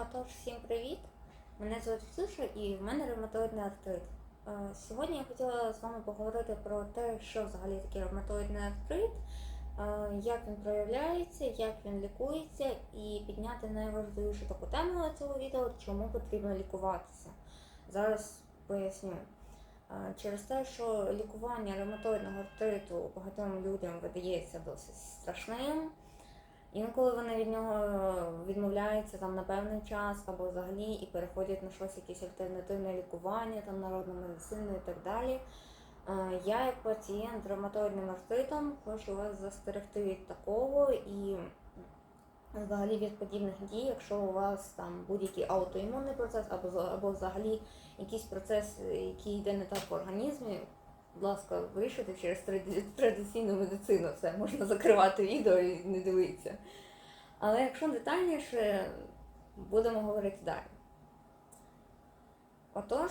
Отож, всім привіт! Мене звуть Ксюша і в мене ревматоїдний артрит. Е, Сьогодні я хотіла з вами поговорити про те, що взагалі таке ревматоїдний артрит, е, як він проявляється, як він лікується, і підняти найважливішу таку тему цього відео, чому потрібно лікуватися. Зараз поясню. Е, Через те, що лікування ревматоїдного артриту багатьом людям видається досить страшним. Інколи вони від нього відмовляються там на певний час або взагалі і переходять на щось якесь альтернативне лікування, там народну медицину і так далі. Е, Я, як пацієнт з ревматоїдним артритом, хочу вас застерегти від такого і взагалі від подібних дій, якщо у вас там будь-який аутоімунний процес або, або взагалі якийсь процес, який йде не так в організмі, будь ласка, вирішуйте через традиційну медицину. Все, можна закривати відео і не дивитися. Але якщо детальніше, будемо говорити далі. Отож,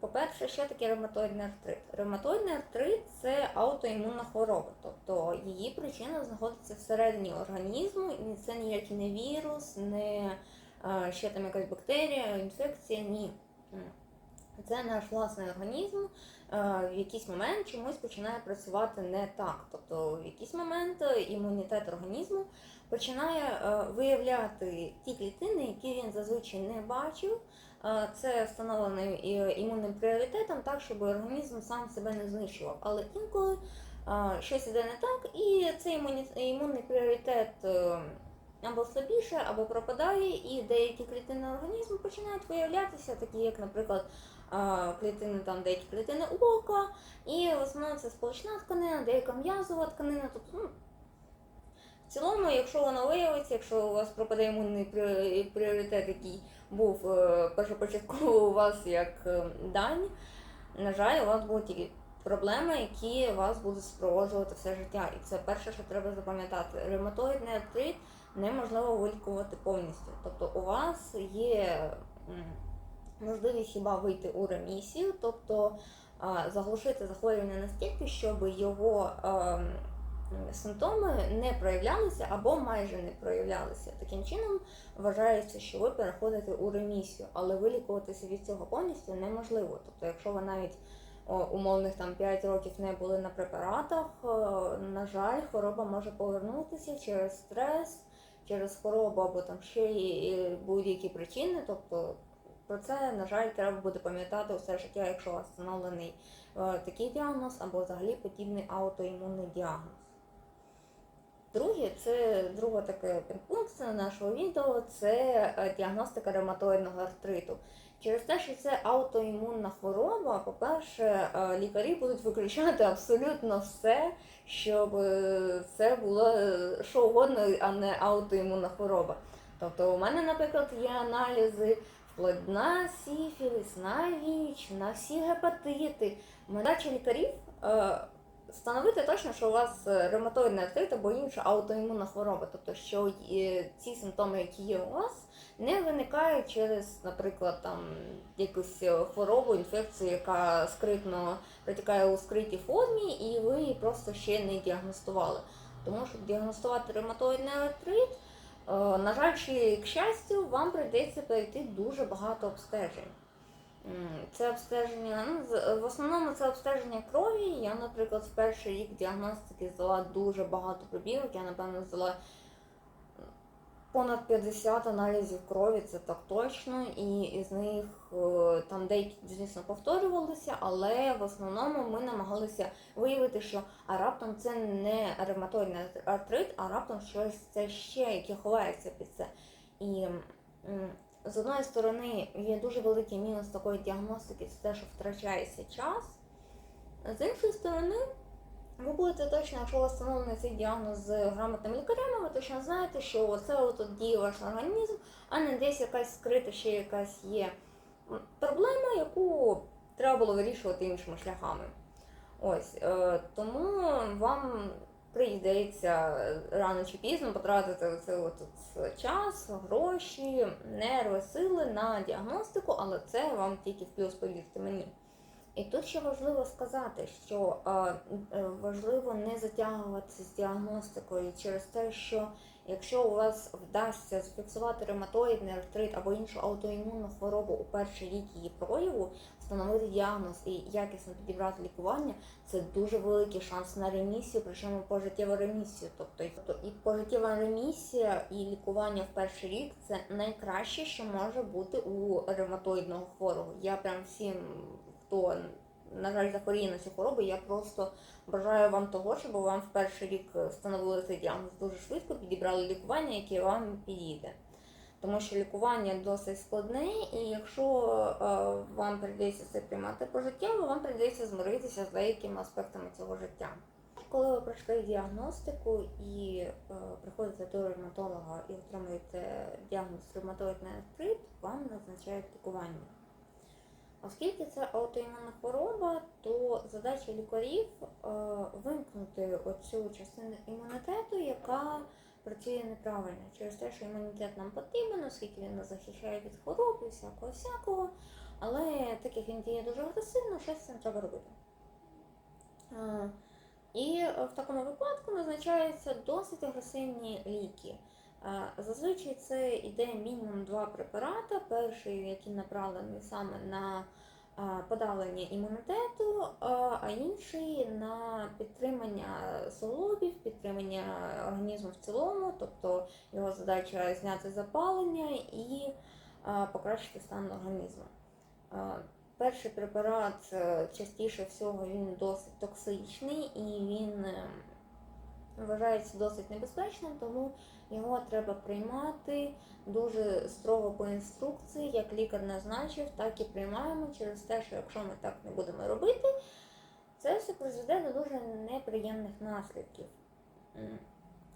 по-перше, що таке ревматоїдний артрит? Ревматоїдний артрит це аутоімунна хвороба, тобто її причина знаходиться всередині організму, і це ніякий не вірус, не е, ще там якась бактерія, інфекція, ні. Це наш власний організм в якийсь момент чомусь починає працювати не так. Тобто в якийсь момент е, імунітет організму починає е, виявляти ті клітини, які він зазвичай не бачив. Е, Це встановлено е, імунним пріоритетом, так, щоб організм сам себе не знищував. Але інколи е, щось іде не так, і цей імунний пріоритет е, або слабіше, або пропадає, і деякі клітини організму починають виявлятися, такі як, наприклад, е, клітини, там деякі клітини ока, і в основному це сполучна тканина, деяка м'язова тканина. Тобто, ну, в цілому, якщо воно виявиться, якщо у вас пропаде імунний пріоритет, який був е, першопочатково у вас як е, дань, на жаль, у вас будуть тільки проблеми, які вас будуть супроводжувати все життя. І це перше, що треба запам'ятати. Ревматоїдний артрит неможливо вилікувати повністю. Тобто у вас є можливість хіба вийти у ремісію, тобто заглушити захворювання настільки, щоб його ем, симптоми не проявлялися або майже не проявлялися. Таким чином вважається, що ви переходите у ремісію, але вилікуватися від цього повністю неможливо. Тобто, якщо ви навіть умовних там 5 років не були на препаратах, е, на жаль, хвороба може повернутися через стрес, через хворобу або там ще будь-які причини. Тобто про це, на жаль, треба буде пам'ятати все життя, якщо у вас встановлений е, такий діагноз або взагалі подібний аутоімунний діагноз. Друге, це друга таке пункт нашого відео це е, діагностика ревматоїдного артриту. Через те, що це аутоімунна хвороба, по-перше, е, лікарі будуть виключати абсолютно все, щоб це було що угодно, а не аутоімунна хвороба. Тобто у мене, наприклад, є аналізи вплоть на сіфіліс, на ВІЧ, на всі гепатити. Задача лікарів е, встановити точно, що у вас е, ревматоїдний артрит або інша аутоімунна хвороба, тобто що е, ці симптоми, які є у вас, не виникають через, наприклад, там якусь е, хворобу, інфекцію, яка скритно протікає у скритій формі, і ви її просто ще не діагностували. Тому щоб діагностувати ревматоїдний артрит, на жаль, чи к щастю, вам прийдеться пройти дуже багато обстежень. Це обстеження, ну, в основному це обстеження крові. Я, наприклад, в перший рік діагностики здала дуже багато пробірок. Я, напевно, здала понад 50 аналізів крові, це так точно. І із них е, там деякі, звісно, повторювалися, але в основному ми намагалися виявити, що а раптом це не ревматоїдний артрит, а раптом щось це ще, яке ховається під це. І з одної сторони є дуже великий мінус такої діагностики, це те, що втрачається час. З іншої сторони, ви будете точно, якщо вас встановлений цей діагноз з грамотними лікарями, ви точно знаєте, що це от діє ваш організм, а не десь якась скрита, ще якась є проблема, яку треба було вирішувати іншими шляхами. Ось е, тому вам прийдеться рано чи пізно потратити цей от от час, гроші, нерви, сили на діагностику, але це вам тільки в плюс, повірте мені. І тут ще важливо сказати, що е, е, важливо не затягуватися з діагностикою через те, що якщо у вас вдасться зафіксувати ревматоїдний артрит або іншу аутоімунну хворобу у перший рік її прояву, встановити діагноз і якісно підібрати лікування, це дуже великий шанс на ремісію, причому пожиттєву ремісію. Тобто, і- тобто і пожиттєва ремісія і лікування в перший рік це найкраще, що може бути у ревматоїдного хворого. Я прям всім, хто на жаль захворіє на цю хворобу, я просто бажаю вам того, щоб вам в перший рік встановили цей діагноз дуже швидко, підібрали лікування, яке вам підійде. Тому що лікування досить складне, і якщо е, вам прийдеться це приймати пожиттєво, вам прийдеться змиритися з деякими аспектами цього життя. Коли ви пройшли діагностику і е, приходите до ревматолога і отримуєте діагноз ревматоїдний артрит, вам назначають лікування. Оскільки це аутоімунна хвороба, то задача лікарів е, вимкнути оцю частину імунітету, яка працює неправильно через те, що імунітет нам потрібен, оскільки він нас захищає від хвороб і всякого всякого. Але так як він діє дуже агресивно, щось з цим треба робити. Е, І е, в такому випадку назначаються досить агресивні ліки. Е, Зазвичай це йде мінімум два препарати. Перший, який направлений саме на е, подавлення імунітету, е, а інший на підтримання суглобів, підтримання організму в цілому, тобто його задача зняти запалення і покращити стан організму. Перший препарат частіше всього він досить токсичний і він вважається досить небезпечним, тому його треба приймати дуже строго по інструкції, як лікар назначив, так і приймаємо через те, що якщо ми так не будемо робити, це все призведе до дуже неприємних наслідків.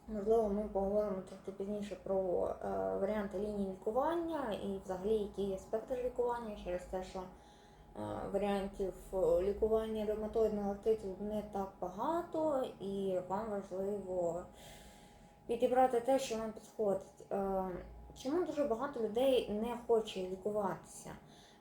Можливо, ми поговоримо трохи пізніше про е, варіанти лінії лікування і взагалі які є спектр лікування через те, що е, варіантів е, лікування ревматоїдного артриту не так багато, і вам важливо підібрати те, що вам підходить. Е, Чому дуже багато людей не хоче лікуватися?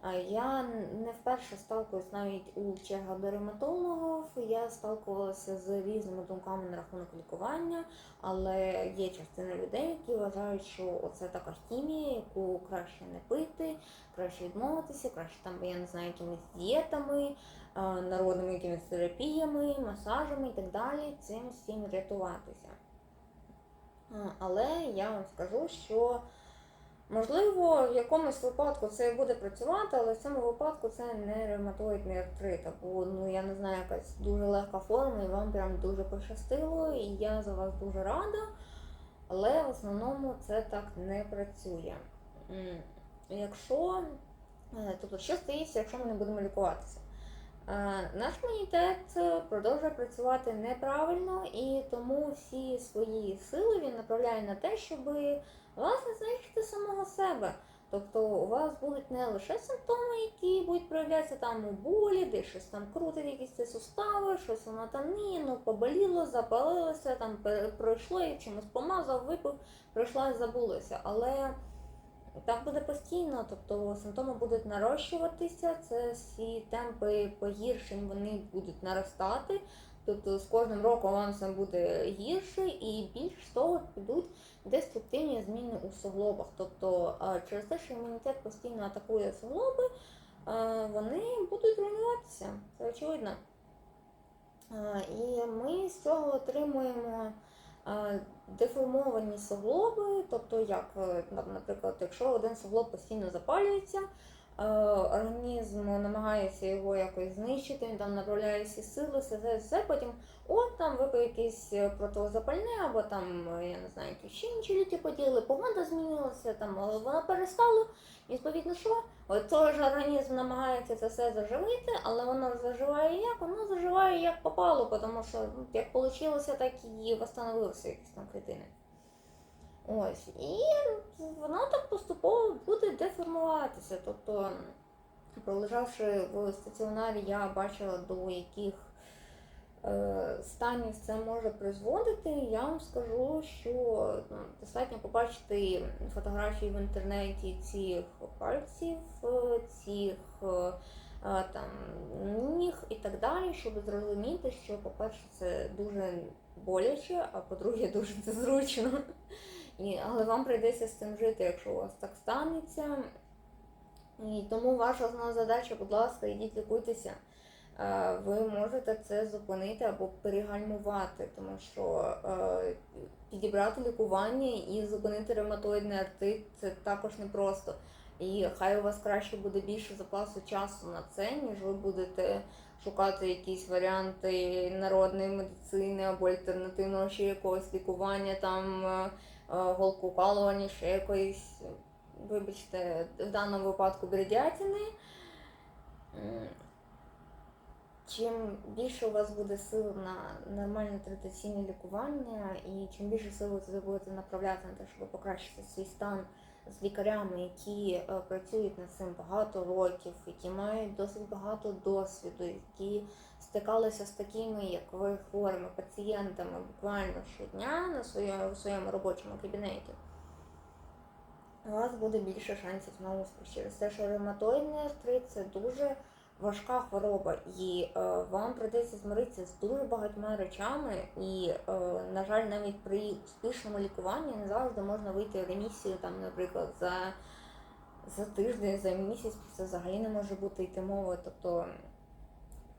Е, Я не вперше сталкуюсь навіть у чергах до дерматологів. Я сталкувалася з різними думками на рахунок лікування, але є частина людей, які вважають, що оце така хімія, яку краще не пити, краще відмовитися, краще там, я не знаю, якимись дієтами, е, народними якимись терапіями, масажами і так далі, цим всім рятуватися. Але я вам скажу, що можливо в якомусь випадку це буде працювати, але в цьому випадку це не ревматоїдний артрит, або ну я не знаю, якась дуже легка форма, і вам прям дуже пощастило, і я за вас дуже рада. Але в основному це так не працює. Якщо, е, тобто, що стається, якщо ми не будемо лікуватися? Е, Наш імунітет е, продовжує працювати неправильно, і тому всі свої сили він направляє на те, щоб власне знищити самого себе. Тобто у вас будуть не лише симптоми, які будуть проявлятися там у болі, де щось там крутить, якісь ці сустави, щось воно там ні, ну поболіло, запалилося, там пройшло, чимось помазав, випив, пройшла і забулося. Але так буде постійно, тобто симптоми будуть нарощуватися, це всі темпи погіршень вони будуть наростати. Тобто з кожним роком вам все буде гірше і більш того підуть деструктивні зміни у суглобах. Тобто через те, що імунітет постійно атакує суглоби, вони будуть руйнуватися. Це очевидно. І ми з цього отримуємо деформовані суглоби, тобто як, е, на- наприклад, якщо один суглоб постійно запалюється, організм намагається його якось знищити, він там направляє всі сили, все, все, все, потім от там випив якесь е, протизапальне, або там, е, я не знаю, якісь ще інші ліки поділи, погода змінилася, там е, вона перестала. Відповідно, що? От той же організм намагається це все заживити, але воно заживає як? Воно заживає як попало, тому що ну, як вийшло, так і встановилися якісь там клітини. Ось. І воно так поступово буде деформуватися. Тобто, пролежавши в стаціонарі, я бачила, до яких е, станів це може призводити. Я вам скажу, що ну, достатньо побачити фотографії в інтернеті цих пальців, цих е, там ніг і так далі, щоб зрозуміти, що, по-перше, це дуже боляче, а по-друге, дуже незручно. І, але вам прийдеться з цим жити, якщо у вас так станеться. І тому ваша основна задача, будь ласка, йдіть лікуйтеся. Е, Ви можете це зупинити або перегальмувати, тому що е, підібрати лікування і зупинити ревматоїдний артрит це також непросто. І хай у вас краще буде більше запасу часу на це, ніж ви будете шукати якісь варіанти народної медицини або альтернативного ще якогось лікування, там е, е, ще якоїсь, вибачте, в даному випадку бредятини. Чим більше у вас буде сил на нормальне традиційне лікування, і чим більше сил ви будете направляти на те, щоб покращити свій стан з лікарями, які е, працюють над цим багато років, які мають досить багато досвіду, які стикалися з такими, як ви, хворими пацієнтами буквально щодня на своєму, в своєму робочому кабінеті, у вас буде більше шансів успіх. Через те, що ревматоїдний артрит це дуже важка хвороба, і е, вам прийдеться змиритися з дуже багатьма речами, і, е, на жаль, навіть при успішному лікуванні не завжди можна вийти в ремісію, там, наприклад, за, за тиждень, за місяць, це взагалі не може бути йти мова. Тобто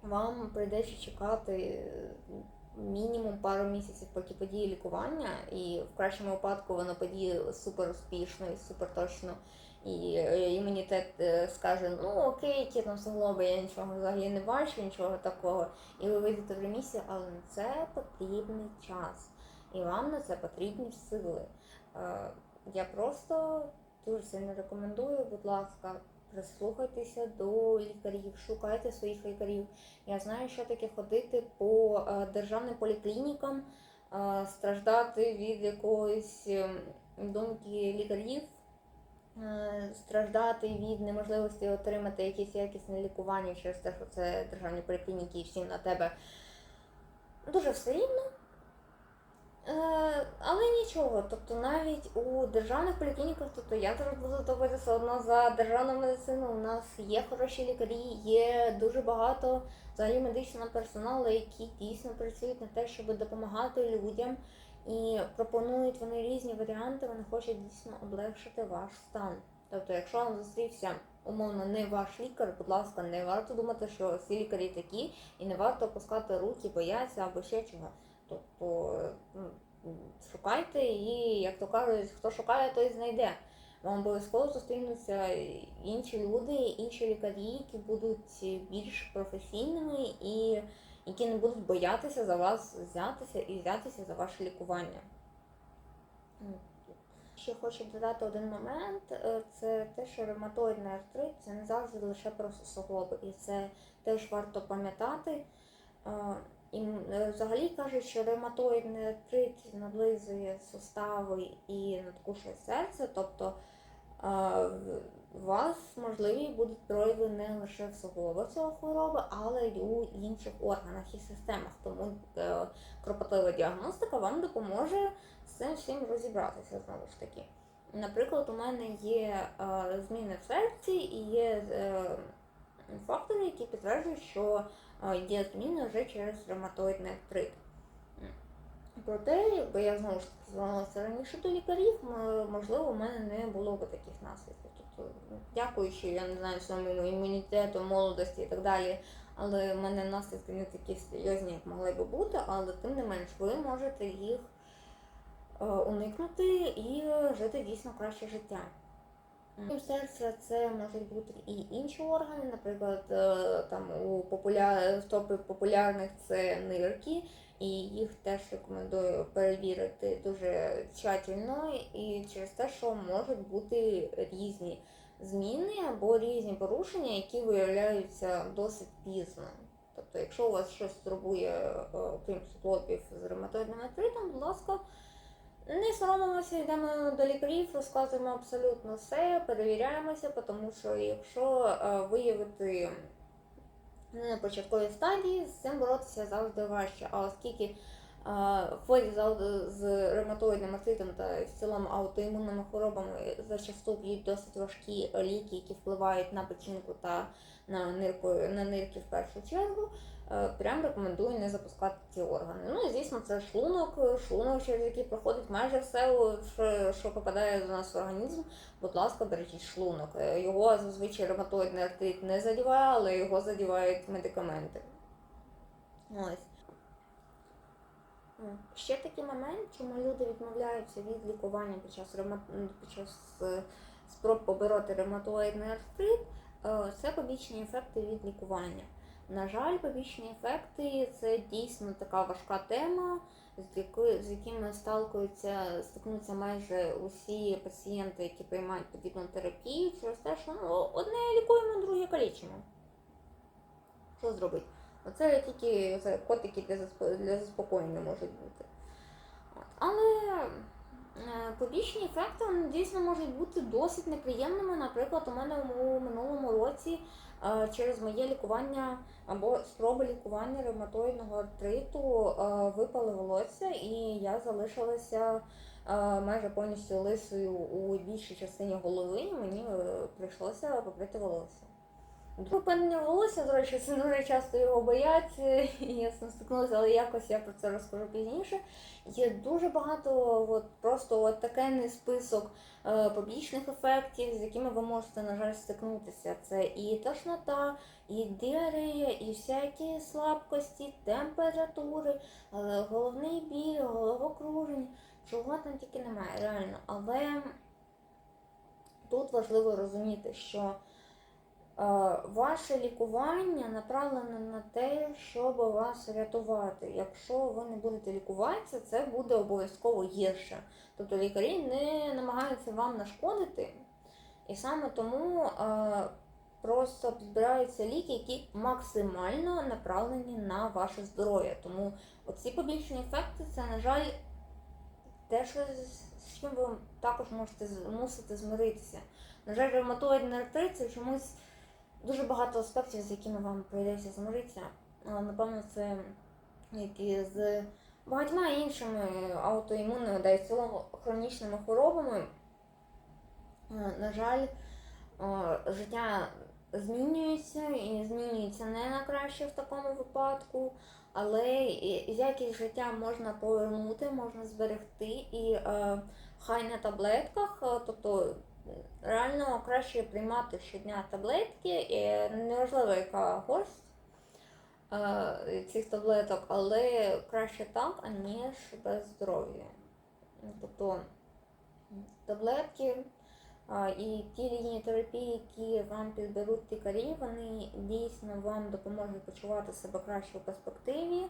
вам прийдеться чекати мінімум пару місяців, поки подіє лікування, і в кращому випадку воно подіє супер успішно і супер точно. І е, імунітет е, скаже, ну окей, які там суглоби, я нічого взагалі не бачу, нічого такого. І ви вийдете в ремісію, але на це потрібний час. І вам на це потрібні сили. Е, Я просто дуже сильно рекомендую, будь ласка, прислухайтеся до лікарів, шукайте своїх лікарів. Я знаю, що таке ходити по державним поліклінікам, страждати від якоїсь ем, думки лікарів. Е, страждати від неможливості отримати якесь якісне лікування через те, що це державні поліклініки і всім на тебе дуже все рівно. Е, але нічого, тобто навіть у державних поліклініках, тобто я зараз буду топити все одно за державну медицину. У нас є хороші лікарі, є дуже багато взагалі медичного персоналу, які дійсно працюють на те, щоб допомагати людям. І пропонують вони різні варіанти, вони хочуть дійсно облегшити ваш стан. Тобто, якщо вам зустрівся умовно не ваш лікар, будь ласка, не варто думати, що всі лікарі такі, і не варто опускати руки, боятися або ще чого. Тобто ну, шукайте і, як то кажуть, хто шукає, той знайде. Вам обов'язково зустрінуться інші люди, інші лікарі, які будуть більш професійними і які не будуть боятися за вас взятися і взятися за ваше лікування. Ще хочу додати один момент: е, це те, що ревматоїдний артрит це не завжди лише про суглоби, і це теж варто пам'ятати. Е, І е, взагалі кажуть, що ревматоїдний артрит наблизує сустави і надкушує серце, тобто у вас можливі будуть прояви не лише в суглобах цього хвороби, але й у інших органах і системах. Тому е, кропотлива діагностика вам допоможе з цим всім розібратися знову ж таки. Наприклад, у мене є е, зміни в серці і є е, фактори, які підтверджують, що є зміни вже через ревматоїдний артрит. Проте, якби я знову ж звернулася раніше до лікарів, можливо, у мене не було б таких наслідків. Тобто, ну, дякуючи, я не знаю, своєму імунітету, молодості і так далі, але в мене наслідки не такі серйозні, як могли би бути, але тим не менш ви можете їх е, уникнути і жити дійсно краще життя. Крім серця, це можуть бути і інші органи, наприклад, е, там у популя... в топі популярних це нирки, і їх теж рекомендую перевірити дуже тщательно, і через те, що можуть бути різні зміни або різні порушення, які виявляються досить пізно. Тобто, якщо у вас щось турбує, е, крім суглобів з ревматоїдним артритом, будь ласка, не соромимося, йдемо до лікарів, розказуємо абсолютно все, перевіряємося, тому що якщо е, виявити на початковій стадії, з цим боротися завжди важче. А оскільки хворі з, ревматоїдним артритом та в цілому аутоімунними хворобами зачасту п'ють досить важкі ліки, які впливають на печінку та на нирку на нирки в першу чергу. Е, Прям рекомендую не запускати ці органи. Ну і звісно, це шлунок, шлунок, через який проходить майже все, що, попадає до нас в організм. Будь ласка, бережіть шлунок. Е, Його зазвичай ревматоїдний артрит не задіває, але його задівають медикаменти. Ось. Ще такий момент, чому люди відмовляються від лікування під час під час е, спроб побороти ревматоїдний артрит, це побічні ефекти від лікування. На жаль, побічні ефекти це дійсно така важка тема, з якими сталкуються, стикнуться майже усі пацієнти, які приймають подібну терапію, через те, що ну, одне лікуємо, друге калічимо. Що зробити? Оце тільки це котики для, засп- для заспокоєння можуть бути. От. Але е, побічні ефекти вони дійсно можуть бути досить неприємними. Наприклад, у мене у минулому році через моє лікування або спроби лікування ревматоїдного артриту е, випали волосся, і я залишилася е, майже повністю лисою у більшій частині голови, мені е, прийшлося поприти волосся. Припинення волосся, до речі, це дуже часто його бояться, і я з цим стикнулася, але якось я про це розкажу пізніше. Є дуже багато от, просто от такий список е, побічних ефектів, з якими ви можете, на жаль, стикнутися. Це і тошнота, і діарея, і всякі слабкості, температури, е, головний біль, головокруження, чого там тільки немає, реально. Але тут важливо розуміти, що Ваше лікування направлене на те, щоб вас рятувати. Якщо ви не будете лікуватися, це буде обов'язково гірше. Тобто лікарі не намагаються вам нашкодити, і саме тому е, просто підбираються ліки, які максимально направлені на ваше здоров'я. Тому оці побічні ефекти це, на жаль, те, що з- чим ви також можете з- мусити змиритися. На жаль, ревматоїдний артрит це чомусь дуже багато аспектів, з якими вам прийдеться змиритися. Напевно, це як і з багатьма іншими аутоімунними, да і в цілому хронічними хворобами. На жаль, життя змінюється і змінюється не на краще в такому випадку, але якість життя можна повернути, можна зберегти і хай на таблетках, тобто реально краще приймати щодня таблетки, і неважливо, яка горсть е, цих таблеток, але краще так, аніж без здоров'я. Тобто таблетки і ті лінії терапії, які вам підберуть лікарі, вони дійсно вам допоможуть почувати себе краще у перспективі.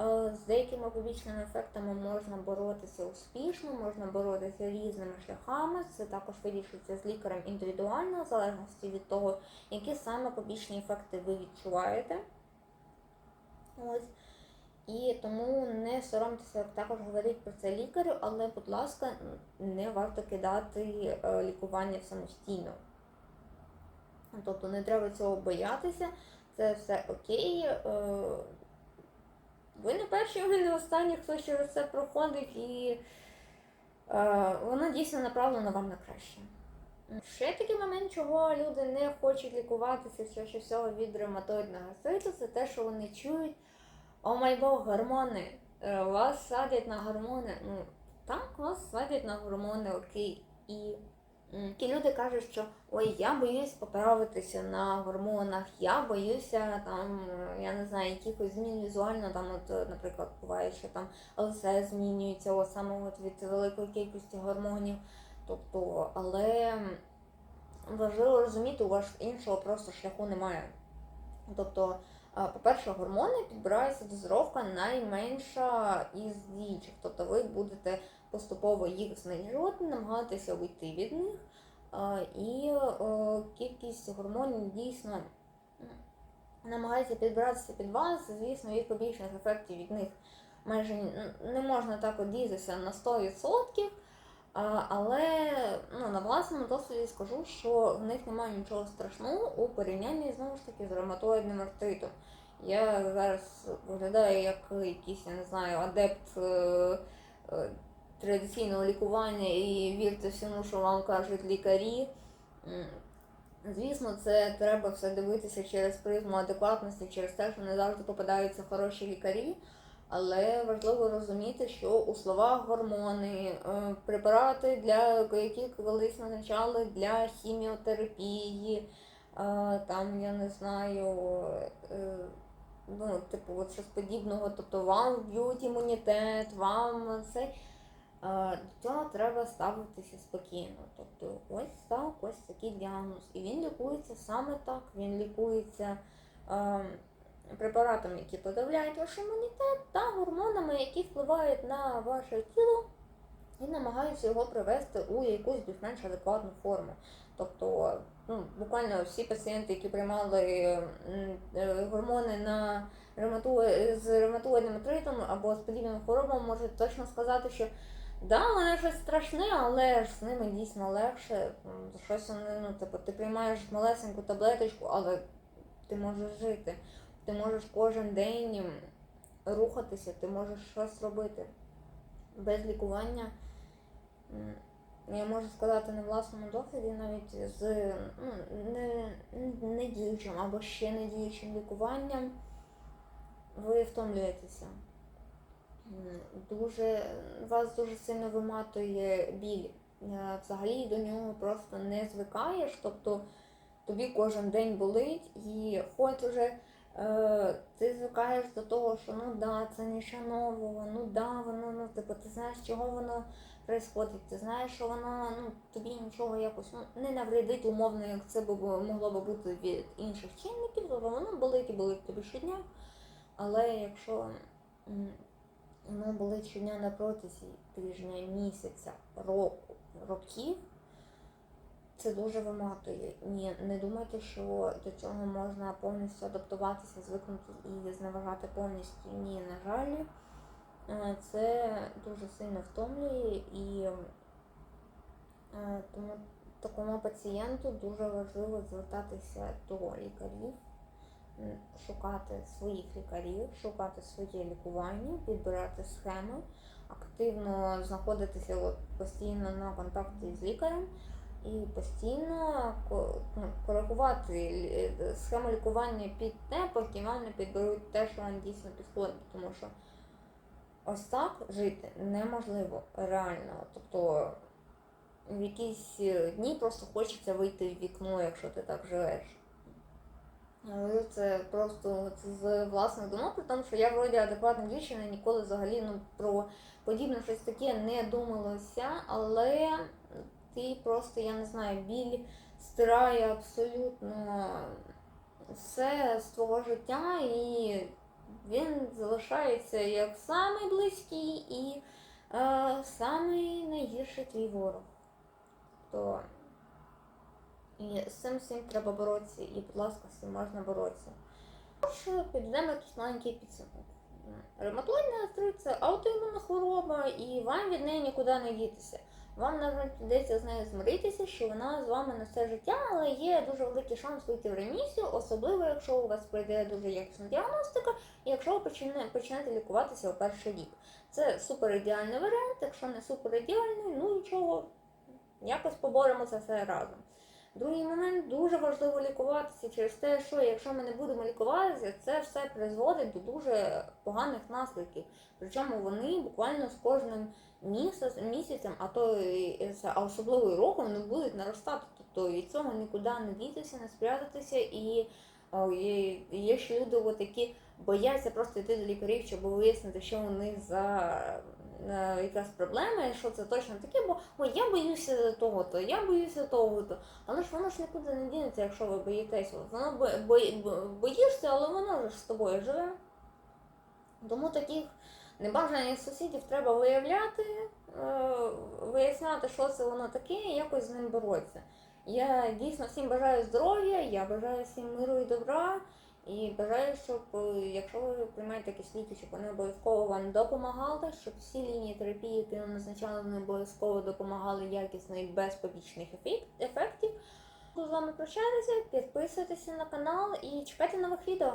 Е, З деякими побічними ефектами можна боротися успішно, можна боротися різними шляхами. Це також вирішується з лікарем індивідуально, в залежності від того, які саме побічні ефекти ви відчуваєте. Ось. І тому не соромтеся також говорити про це лікарю, але, будь ласка, не варто кидати е, лікування самостійно. Тобто не треба цього боятися, це все окей. Ви не перші, ви не останні, хто через це проходить, і е, воно дійсно направлено вам на краще. Ще такий момент, чого люди не хочуть лікуватися швидше всього від ревматоїдного артриту, це те, що вони чують, о май Бог, гормони. е, Вас садять на гормони. Ну, так, вас садять на гормони, окей. І ті люди кажуть, що ой, я боюсь поправитися на гормонах, я боюся там, е, я не знаю, якихось змін візуально, там, от, е, наприклад, буває, що там лице змінюється, от саме от від великої кількості гормонів. Тобто, але важливо розуміти, у вас іншого просто шляху немає. Тобто, по-перше, гормони підбирається дозировка найменша із діючих. Тобто ви будете поступово їх знижувати, намагатися вийти від них. І кількість гормонів дійсно намагається підбиратися під вас, звісно, від побічних ефектів від них майже не можна так от діятися на 100%. Але ну, на власному досвіді скажу, що в них немає нічого страшного у порівнянні знову ж таки з ревматоїдним артритом. Я зараз виглядаю як якийсь, я не знаю, адепт е, е, традиційного лікування і вірте всьому, що вам кажуть лікарі. Звісно, це треба все дивитися через призму адекватності, через те, що не завжди попадаються хороші лікарі. Але важливо розуміти, що у словах гормони, е, препарати, для які колись назначали для хіміотерапії, е, там я не знаю, е, ну, типу, от щось подібного, тобто вам вб'ють імунітет, вам це. Е, До цього треба ставитися спокійно. Тобто ось так, ось такий діагноз. І він лікується саме так. Він лікується е, препаратами, які подавляють ваш імунітет, та гормонами, які впливають на ваше тіло і намагаються його привести у якусь більш-менш адекватну форму. Тобто, ну, буквально всі пацієнти, які приймали е, гормони на ревмату... з ревматоїдним артритом або з подібними хворобами, можуть точно сказати, що да, вони щось страшне, але з ними дійсно легше. Щось вони, ну, типу, ти приймаєш малесеньку таблеточку, але ти можеш жити. Ти можеш кожен день рухатися, ти можеш щось робити. Без лікування. Я можу сказати на власному досвіді, навіть з ну, не, не або ще не діючим лікуванням, ви втомлюєтеся. Дуже, вас дуже сильно виматує біль. Е, Взагалі до нього просто не звикаєш, тобто тобі кожен день болить, і хоч уже е, ти звикаєш до того, що ну да, це нічого нового, ну да, воно, ну типу, ти знаєш, чого воно происходить, ти знаєш, що воно ну, тобі нічого якось ну, не навредить умовно, як це б могло б бути від інших чинників, тобто воно болить і болить тобі щодня. Але якщо м, воно болить щодня на протязі тижня, місяця, року, років, це дуже виматує. Ні, не думайте, що до цього можна повністю адаптуватися, звикнути і зневажати повністю. Ні, на жаль, е, це дуже сильно втомлює і е, тому такому пацієнту дуже важливо звертатися до лікарів, шукати своїх лікарів, шукати своє лікування, підбирати схеми, активно знаходитися постійно на контакті з лікарем і постійно ну, коригувати схему лікування під те, поки вам не підберуть те, що вам дійсно підходить. Тому що ось так жити неможливо реально. Тобто в якісь е, дні просто хочеться вийти в вікно, якщо ти так живеш. Але це просто з власних думок, при тому, що я вроді адекватна дівчина, ніколи взагалі ну, про подібне щось таке не думалося, але ти просто, я не знаю, біль стирає абсолютно все з твого життя, і він залишається як самий близький і е, самий найгірший твій ворог. То і з цим всім треба боротися, і, будь ласка, з цим можна боротися. Тож підведемо маленький підсумок. Ревматоїдний артрит – це аутоімунна хвороба, і вам від неї нікуди не дітися. Вам навіть прийдеться з нею змиритися, що вона з вами на все життя, але є дуже великий шанс вийти в ремісію, особливо якщо у вас пройде дуже якісна діагностика, і якщо ви почне- почнете лікуватися у перший рік. Це супер ідеальний варіант, якщо не супер ідеальний, ну нічого, якось поборемо це все разом. Другий момент дуже важливо лікуватися через те, що якщо ми не будемо лікуватися, це все призводить до дуже поганих наслідків. Причому вони буквально з кожним місяцем, а то а особливо роком, вони будуть наростати. Тобто від цього нікуди не дітися, не спрятатися. І є, ще люди, от, які бояться просто йти до лікарів, щоб вияснити, що у них за е, якась проблема, що це точно таке, бо ой, я боюся того-то, я боюся того-то. Але ж воно ж нікуди не дінеться, якщо ви боїтеся. Воно бо, бо- боїшся, але воно ж з тобою живе. Тому таких небажаних сусідів треба виявляти, е, виясняти, що це воно таке, і якось з ним боротися. Я дійсно всім бажаю здоров'я, я бажаю всім миру і добра. І бажаю, щоб е, якщо ви приймаєте якісь ліки, щоб вони обов'язково вам допомагали, щоб всі лінії терапії, які вам назначали, вони обов'язково допомагали якісно і без побічних ефектів. Буду з вами прощатися, підписуйтесь на канал і чекайте нових відео.